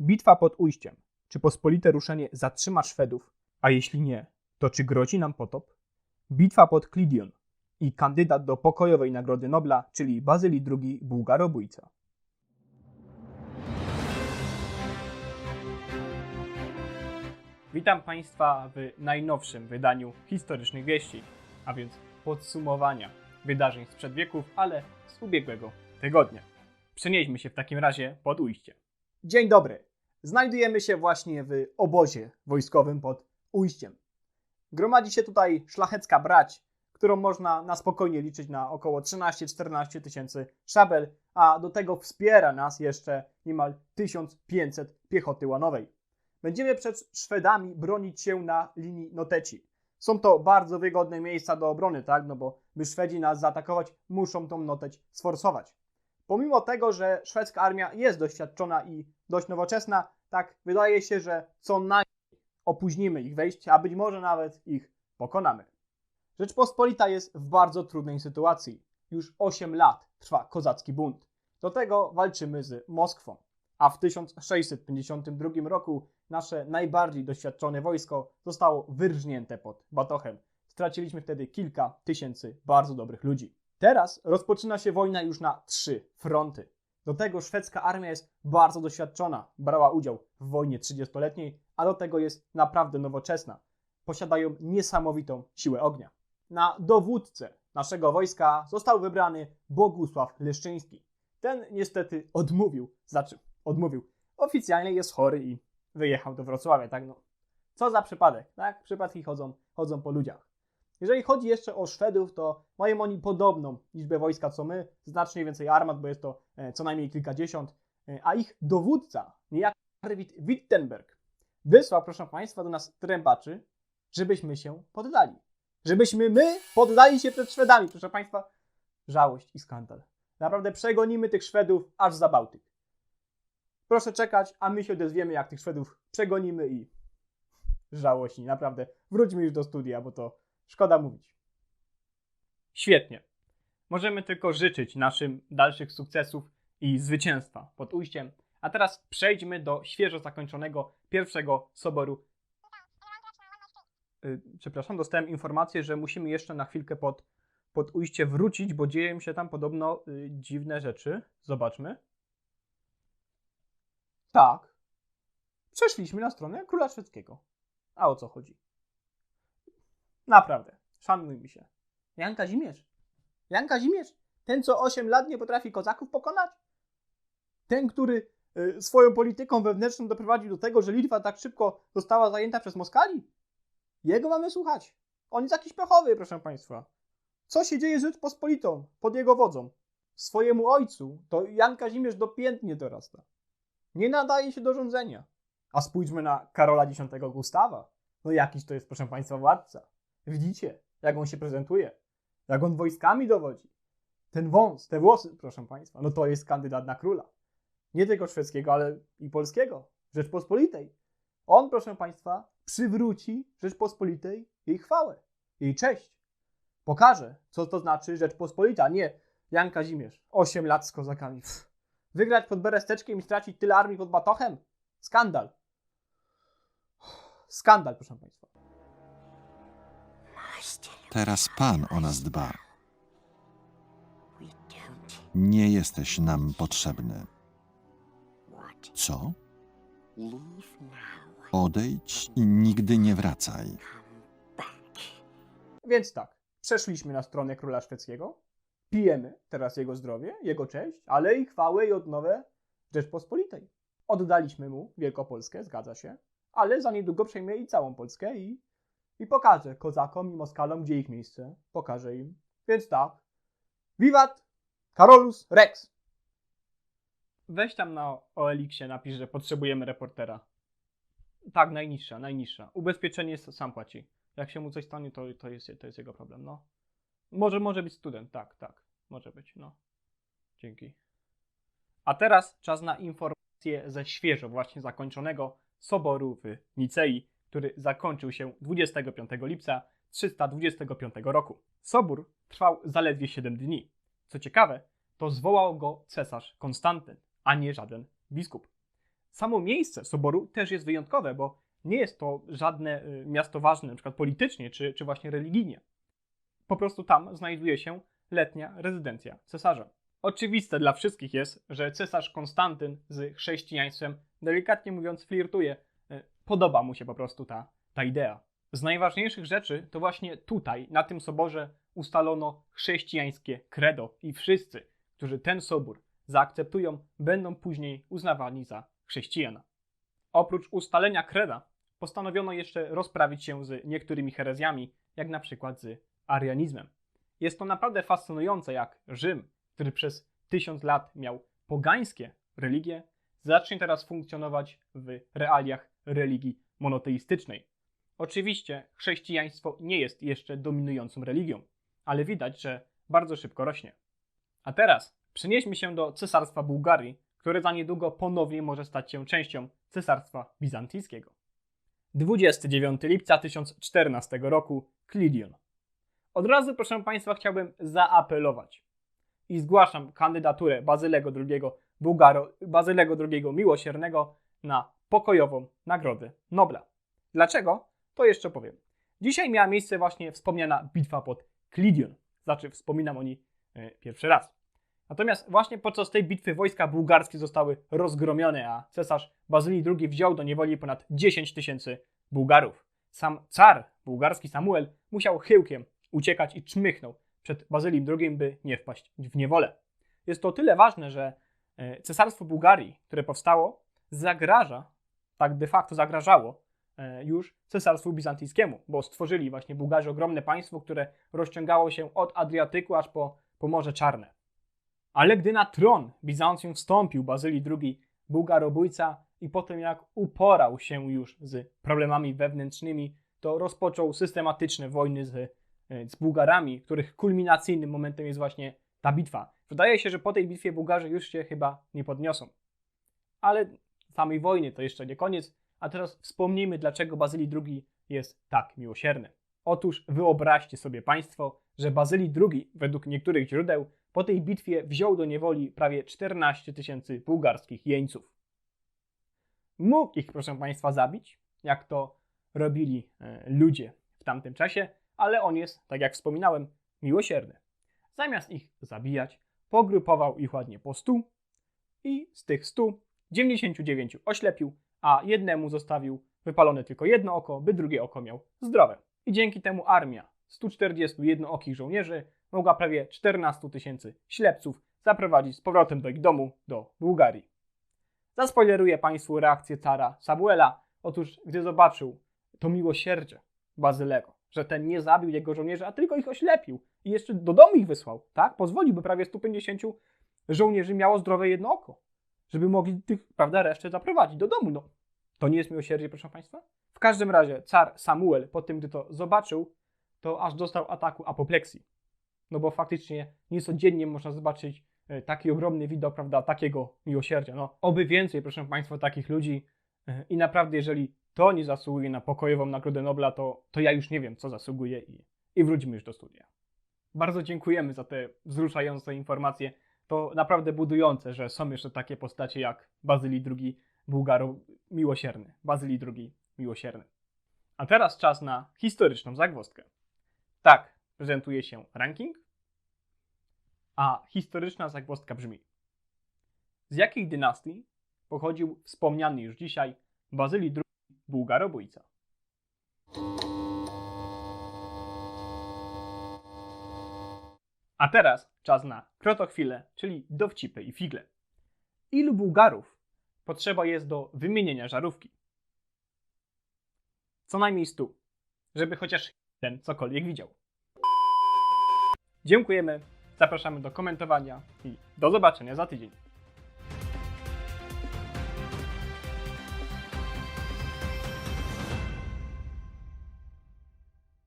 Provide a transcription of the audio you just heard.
Bitwa pod Ujściem. Czy pospolite ruszenie zatrzyma Szwedów? A jeśli nie, to czy grozi nam potop? Bitwa pod Klidion i kandydat do pokojowej Nagrody Nobla, czyli Bazylii II Bułgarobójca. Witam Państwa w najnowszym wydaniu historycznych wieści, a więc podsumowania wydarzeń sprzed wieków, ale z ubiegłego tygodnia. Przenieśmy się w takim razie pod ujście. Dzień dobry. Znajdujemy się właśnie w obozie wojskowym pod ujściem. Gromadzi się tutaj szlachecka brać, którą można na spokojnie liczyć na około 13-14 tysięcy szabel, a do tego wspiera nas jeszcze niemal 1500 piechoty łanowej. Będziemy przed Szwedami bronić się na linii Noteci. Są to bardzo wygodne miejsca do obrony, tak? No bo by Szwedzi nas zaatakować, muszą tą Noteć sforsować. Pomimo tego, że szwedzka armia jest doświadczona i dość nowoczesna, tak wydaje się, że co najmniej opóźnimy ich wejście, a być może nawet ich pokonamy. Rzeczpospolita jest w bardzo trudnej sytuacji. Już 8 lat trwa kozacki bunt. Do tego walczymy z Moskwą. A w 1652 roku nasze najbardziej doświadczone wojsko zostało wyrżnięte pod Batochem. Straciliśmy wtedy kilka tysięcy bardzo dobrych ludzi. Teraz rozpoczyna się wojna już na trzy fronty. Do tego szwedzka armia jest bardzo doświadczona, brała udział w wojnie 30-letniej, a do tego jest naprawdę nowoczesna. Posiadają niesamowitą siłę ognia. Na dowódcę naszego wojska został wybrany Bogusław Leszczyński. Ten niestety odmówił, znaczy odmówił. Oficjalnie jest chory i wyjechał do Wrocławia, tak no. Co za przypadek, tak? Przypadki chodzą, chodzą po ludziach. Jeżeli chodzi jeszcze o Szwedów, to mają oni podobną liczbę wojska co my, znacznie więcej armat, bo jest to e, co najmniej kilkadziesiąt, e, a ich dowódca, niejaki Arvid Wittenberg, wysłał, proszę Państwa, do nas trębaczy, żebyśmy się poddali. Żebyśmy my poddali się przed Szwedami, proszę Państwa. Żałość i skandal. Naprawdę przegonimy tych Szwedów aż za Bałtyk. Proszę czekać, a my się odezwiemy, jak tych Szwedów przegonimy i żałości. Naprawdę, wróćmy już do studia, bo to szkoda mówić. Świetnie. Możemy tylko życzyć naszym dalszych sukcesów i zwycięstwa pod ujściem. A teraz przejdźmy do świeżo zakończonego pierwszego soboru. Yy, przepraszam, dostałem informację, że musimy jeszcze na chwilkę pod, pod ujście wrócić, bo dzieją się tam podobno yy, dziwne rzeczy. Zobaczmy. Tak. Przeszliśmy na stronę króla szwedzkiego. A o co chodzi? Naprawdę, szanujmy się. Jan Kazimierz. Jan Kazimierz? Ten, co 8 lat nie potrafi kozaków pokonać? Ten, który y, swoją polityką wewnętrzną doprowadził do tego, że Litwa tak szybko została zajęta przez Moskali? Jego mamy słuchać. On jest jakiś pechowy, proszę Państwa. Co się dzieje z Rzeczpospolitą pod jego wodzą? Swojemu ojcu to Jan Kazimierz dopiętnie dorasta. Nie nadaje się do rządzenia. A spójrzmy na Karola X Gustawa. No jakiś to jest, proszę Państwa, władca. Widzicie, jak on się prezentuje, jak on wojskami dowodzi. Ten wąs, te włosy, proszę Państwa, no to jest kandydat na króla. Nie tylko szwedzkiego, ale i polskiego, Rzeczpospolitej. On, proszę Państwa, przywróci Rzeczpospolitej jej chwałę, jej cześć. Pokaże, co to znaczy Rzeczpospolita, nie Jan Kazimierz, 8 lat z kozakami. Pff. Wygrać pod Beresteczkiem i stracić tyle armii pod Batochem? Skandal. Skandal, proszę Państwa. Teraz Pan o nas dba. Nie jesteś nam potrzebny. Co? Odejdź i nigdy nie wracaj. Więc tak, przeszliśmy na stronę króla szwedzkiego, pijemy teraz jego zdrowie, jego cześć, ale i chwałę i odnowę Rzeczpospolitej. Oddaliśmy mu Wielkopolskę, zgadza się, ale za niedługo przejmie i całą Polskę i, i pokaże kozakom i Moskalom, gdzie ich miejsce. Pokaże im. Więc tak, wiwat Carolus Rex. Weź tam na OLX-ie napisz, że potrzebujemy reportera. Tak, najniższa, najniższa. Ubezpieczenie sam płaci. Jak się mu coś stanie, to, to, jest, to jest jego problem, no. Może, może być student, tak, tak. Może być, no. Dzięki. A teraz czas na informacje ze świeżo właśnie zakończonego Soboru w Nicei, który zakończył się 25 lipca 325 roku. Sobór trwał zaledwie 7 dni. Co ciekawe, to zwołał go cesarz Konstantyn, a nie żaden biskup. samo miejsce soboru też jest wyjątkowe, bo nie jest to żadne y, miasto ważne, przykład politycznie czy, czy właśnie religijnie. Po prostu tam znajduje się letnia rezydencja cesarza. Oczywiste dla wszystkich jest, że cesarz Konstantyn z chrześcijaństwem, delikatnie mówiąc, flirtuje. Podoba mu się po prostu ta, ta idea. Z najważniejszych rzeczy to właśnie tutaj, na tym soborze, ustalono chrześcijańskie credo i wszyscy, którzy ten sobór zaakceptują, będą później uznawani za chrześcijana. Oprócz ustalenia kreda, postanowiono jeszcze rozprawić się z niektórymi herezjami, jak na przykład z arianizmem. Jest to naprawdę fascynujące, jak Rzym, który przez tysiąc lat miał pogańskie religie, zacznie teraz funkcjonować w realiach religii monoteistycznej. Oczywiście chrześcijaństwo nie jest jeszcze dominującą religią, ale widać, że bardzo szybko rośnie. A teraz przenieśmy się do Cesarstwa Bułgarii, które za niedługo ponownie może stać się częścią Cesarstwa Bizantyjskiego. 29 lipca 1014 roku Klidion. Od razu, proszę Państwa, chciałbym zaapelować i zgłaszam kandydaturę Bazylego II Bułgaro, Bazylego II Miłosiernego na pokojową Nagrodę Nobla. Dlaczego? To jeszcze powiem. Dzisiaj miała miejsce właśnie wspomniana bitwa pod Klidion. Znaczy, wspominam o niej e, pierwszy raz. Natomiast właśnie podczas tej bitwy wojska bułgarskie zostały rozgromione, a cesarz Bazylii II wziął do niewoli ponad 10 tysięcy Bułgarów. Sam car bułgarski Samuel musiał chyłkiem uciekać i czmychnął przed Bazylii II, by nie wpaść w niewolę. Jest to tyle ważne, że e, cesarstwo Bułgarii, które powstało, zagraża, tak de facto zagrażało e, już cesarstwu bizantyjskiemu, bo stworzyli właśnie Bułgarzy ogromne państwo, które rozciągało się od Adriatyku aż po, po Morze Czarne. Ale gdy na tron Bizancjum wstąpił Bazylii II, Bułgarobójca i potem jak uporał się już z problemami wewnętrznymi, to rozpoczął systematyczne wojny z, e, z Bułgarami, których kulminacyjnym momentem jest właśnie ta bitwa. Wydaje się, że po tej bitwie Bułgarzy już się chyba nie podniosą. Ale samej wojny to jeszcze nie koniec, a teraz wspomnijmy, dlaczego Bazylii II jest tak miłosierny. Otóż wyobraźcie sobie Państwo, że Bazylii II, według niektórych źródeł, po tej bitwie wziął do niewoli prawie 14 tysięcy bułgarskich jeńców. Mógł ich, proszę Państwa, zabić, jak to robili e, ludzie w tamtym czasie, ale on jest, tak jak wspominałem, miłosierny. Zamiast ich zabijać, pogrupował ich ładnie po 100 i z tych 100 99 oślepił, a jednemu zostawił wypalone tylko jedno oko, by drugie oko miał zdrowe. I dzięki temu armia 140 jednookich żołnierzy mogła prawie 14 tysięcy ślepców zaprowadzić z powrotem do ich domu, do Bułgarii. Zaspoileruję Państwu reakcję cara Samuela. Otóż, gdy zobaczył to miłosierdzie Bazylego, że ten nie zabił jego żołnierzy, a tylko ich oślepił i jeszcze do domu ich wysłał, tak? Pozwolił, by prawie 150 żołnierzy miało zdrowe jedno oko, żeby mogli tych, prawda, resztę zaprowadzić do domu. No, to nie jest miłosierdzie, proszę Państwa? W każdym razie car Samuel, po tym, gdy to zobaczył, to aż dostał ataku apopleksji. No bo faktycznie niecodziennie można zobaczyć e, taki ogromny widok, prawda, takiego miłosierdzia. No, oby więcej, proszę Państwa, takich ludzi. E, I naprawdę, jeżeli to nie zasługuje na pokojową Nagrodę Nobla, to, to ja już nie wiem, co zasługuje i, i wróćmy już do studia. Bardzo dziękujemy za te wzruszające informacje. To naprawdę budujące, że są jeszcze takie postacie jak Bazylii II Bułgaro miłosierny. Bazylii II miłosierny. A teraz czas na historyczną zagwozdkę. Tak prezentuje się ranking, a historyczna zagwozdka brzmi: Z jakiej dynastii pochodził wspomniany już dzisiaj Bazylii II Bułgarobójca? A teraz czas na krotochwilę, czyli dowcipy i figle. Ilu Bułgarów potrzeba jest do wymienienia żarówki? Co najmniej stu, żeby chociaż ten cokolwiek widział. Dziękujemy, zapraszamy do komentowania i do zobaczenia za tydzień.